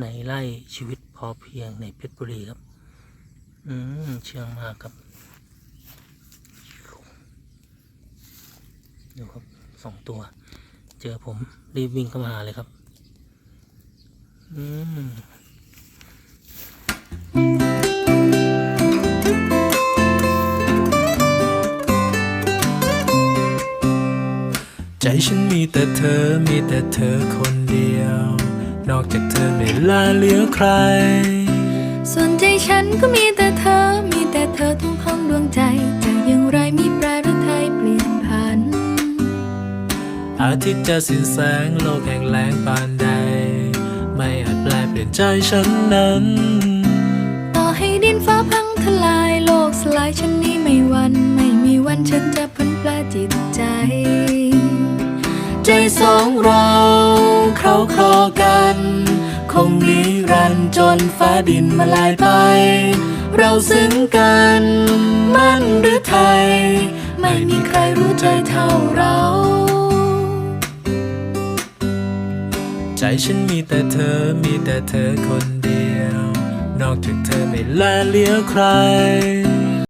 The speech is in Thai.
ในไร่ชีวิตพอเพียงในเพชรบุรีครับ อืมเชื่องมากครับดูครับสองตัว เจอผมรีบวิ่งเข้ามาหาเลยครับ อืมใจฉันมีแต่เธอ มีแต่เธอคนเดียว นอกจากเธอไม่ลาเหลือใคร ส่วนใจฉันก็มีแต่เธอ มีแต่เธอทุ่งห้องดวงใจจะอย่างไรมีแปรหรือไทยเปลี่ยนผัน อาทิตย์จะสิ้นแสงโลกแห่งแรงปานใด ไม่อาจแปลเปลี่ยนใจฉันนั้น ต่อให้ดินฟ้าพังทลายโลกสลายฉันนี้ไม่หวัน ไม่มีวันฉันจะพันแปลจิตใจ ใจสองเราเขา คลอกัน คงนิรันจนฟ้าดินมาลายไป เราซึ้งกัน มั่นหรือไทย ไม่มีใครรู้ใจเท่าเรา ใจฉันมีแต่เธอมีแต่เธอคนเดียว นอกจากเธอไม่แลเหลี้ยวใคร